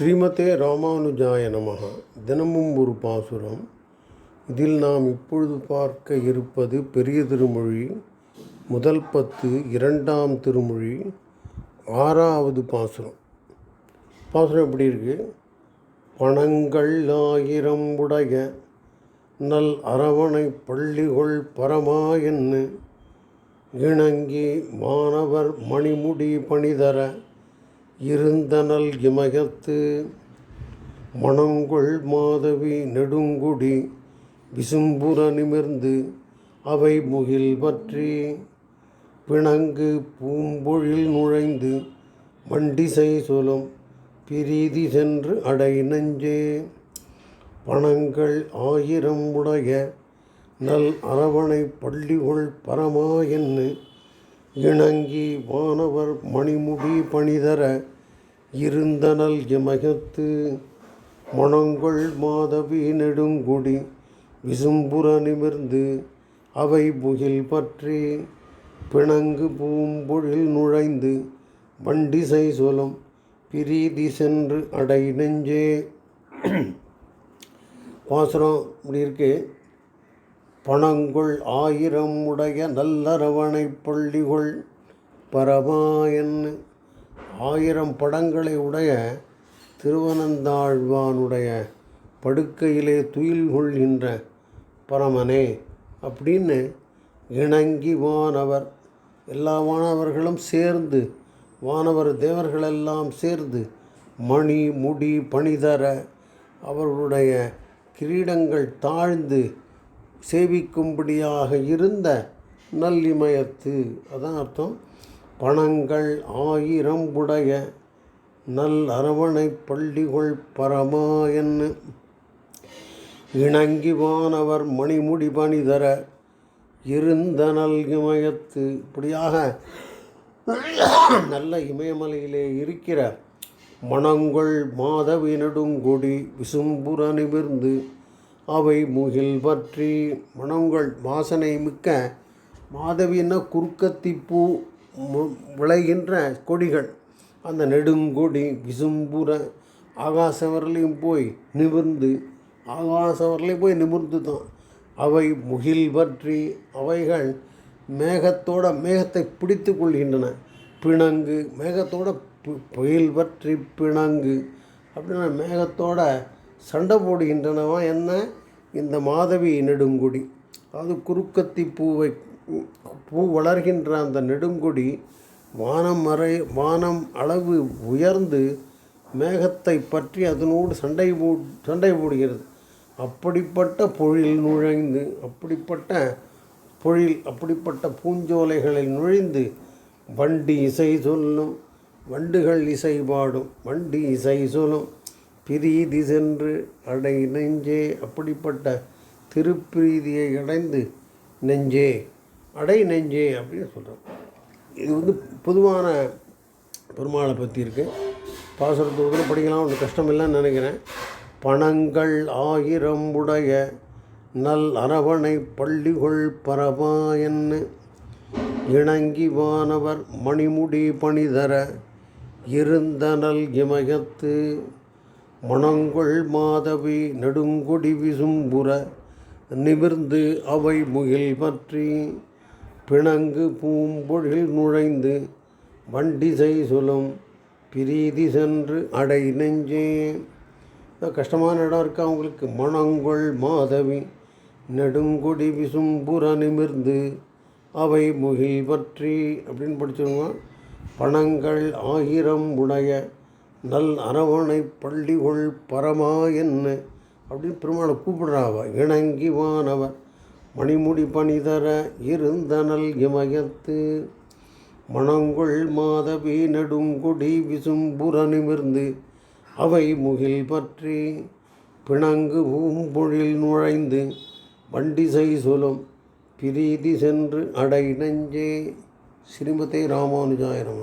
ஸ்ரீமதே ராமானுஜாய நமக. தினமும் ஒரு பாசுரம். இதில் நாம் இப்பொழுது பார்க்க இருப்பது பெரிய திருமொழி முதல் பத்து இரண்டாம் திருமொழி ஆறாவது பாசுரம். பாசுரம் எப்படி இருக்கு? பணங்கள் ஆயிரம் உடைய நல் அரவணை பள்ளிகொள் பரமா என்ன இணங்கி மாணவர் மணிமுடி பணிதர இருந்தனல் இமயத்து மணங்கொள் மாதவி நெடுங்குடி விசும்புற நிமிர்ந்து அவை முகில் பற்றி பிணங்கு பூம்பொழில் நுழைந்து மண்டிசை சொலும் பிரீதி சென்று அடை நெஞ்சே. பணங்கள் ஆயிரம் உடைய நல் அரவணை பள்ளிகொள் பரமா என்று இணங்கி வானவர் மணிமுடி பணிதர இருந்தனல் இமயத்து மணங்கொள் மாதவி நெடுங்குடி விசும்புற நிமிர்ந்து அவை புகில் பற்றி பிணங்கு பூம்பொழில் நுழைந்து வண்டிசை சொலும் பிரீதி சென்று அடை நெஞ்சே பாசுரம் இப்படி இருக்குது பணங்கொள் ஆயிரம் உடைய நல்லரவணை பள்ளிகொள் பரமாயன். ஆயிரம் படங்களை உடைய திருவனந்தாழ்வானுடைய படுக்கையிலே துயில் கொள்கின்ற பரமனே அப்படின்னு இணங்கி வானவர் எல்லா வானவர்களும் சேர்ந்து வானவர் தேவர்களெல்லாம் சேர்ந்து மணி முடி பணிதர அவர்களுடைய கிரீடங்கள் தாழ்ந்து சேவிக்கும்படியாக இருந்த நல்லிமயத்து அதான் அர்த்தம் பணங்கள் ஆயிரம் உடைய நல் அரவணை பள்ளிகொள் பரமா என்று. இணங்கி வானவர் மணிமுடி பணிதர இருந்த நல் இமயத்து இப்படியாக நல்ல இமயமலையிலே இருக்கிற மணங்கொள் மாதவி நெடுங்கொடி விசும்புற நிமிர்ந்து அவை முகில் பற்றி மணங்கள் வாசனை மிக்க மாதவின்னா குறுக்கத்தி பூ விளைகின்ற கொடிகள். அந்த நெடுங்கொடி விசும்புற ஆகாசவரிலையும் போய் நிமிர்ந்து ஆகாசவரிலையும் போய் நிமிர்ந்து தான் அவை முகில் பற்றி அவைகள் மேகத்தோட மேகத்தை பிடித்து கொள்கின்றன. பிணங்கு மேகத்தோட புயல் பற்றி பிணங்கு அப்படின்னா மேகத்தோட சண்டை போடுகின்றனவா என்ன? இந்த மாதவி நெடுங்குடி. அதாவது குறுக்கத்தி பூவை பூ வளர்கின்ற அந்த நெடுங்குடி வானம் மறை வானம் அளவு உயர்ந்து மேகத்தை பற்றி அதனோடு சண்டை போ சண்டை போடுகிறது. அப்படிப்பட்ட பொழில் நுழைந்து அப்படிப்பட்ட பொழில் அப்படிப்பட்ட பூஞ்சோலைகளில் நுழைந்து வண்டி இசை சொல்லும் வண்டுகள் இசை பாடும் வண்டி இசை சொல்லும். பிரீதி சென்று அடை நெஞ்சே அப்படிப்பட்ட திருப்பிரீதியை அடைந்து நெஞ்சே அடை நெஞ்சே அப்படின்னு சொல்கிறோம் இது வந்து பொதுவான பெருமாளை பற்றி இருக்குது பாசுரத்தை கூட படிக்கலாம் ஒன்றும் கஷ்டம் இல்லைன்னு நினைக்கிறேன். பணங்கள் ஆயிரம் உடைய நல் அரவணை பள்ளிகொள் பரவாயன்னு இணங்கி வானவர் மணிமுடி பணிதர இருந்தனல் இமயத்து மணங்கொள் மாதவி நெடுங்கொடி விசும்புற நிமிர்ந்து அவை முகில் பற்றி பிணங்கு பூம்பொழில் நுழைந்து வண்டிசை சொல்லும் பிரீதி சென்று அடை நெஞ்சே. கஷ்டமான இடம் இருக்கா அவங்களுக்கு மணங்கொள் மாதவி நெடுங்கொடி விசும்புற நிமிர்ந்து அவை முகில் பற்றி அப்படின்னு படிச்சிருவான் பணங்கள் ஆயிரம் உடைய நல் அரவணை பள்ளிகொள் பரமா என்ன அப்படின்னு பெருமாளை கூப்பிடுறாவ. இணங்கி வானவர் மணிமுடி பணிதர இருந்த நல் இமயத்து மணங்கொள் மாதவி நெடுங்கொடி விசும்புற நிமிர்ந்து அவை முகில் பற்றி பிணங்கு பூம்பொழில் நுழைந்து வண்டிசை சொலும் பிரீதி சென்று அடை நெஞ்சே. ஸ்ரீமதே ராமானுஜாயிரம்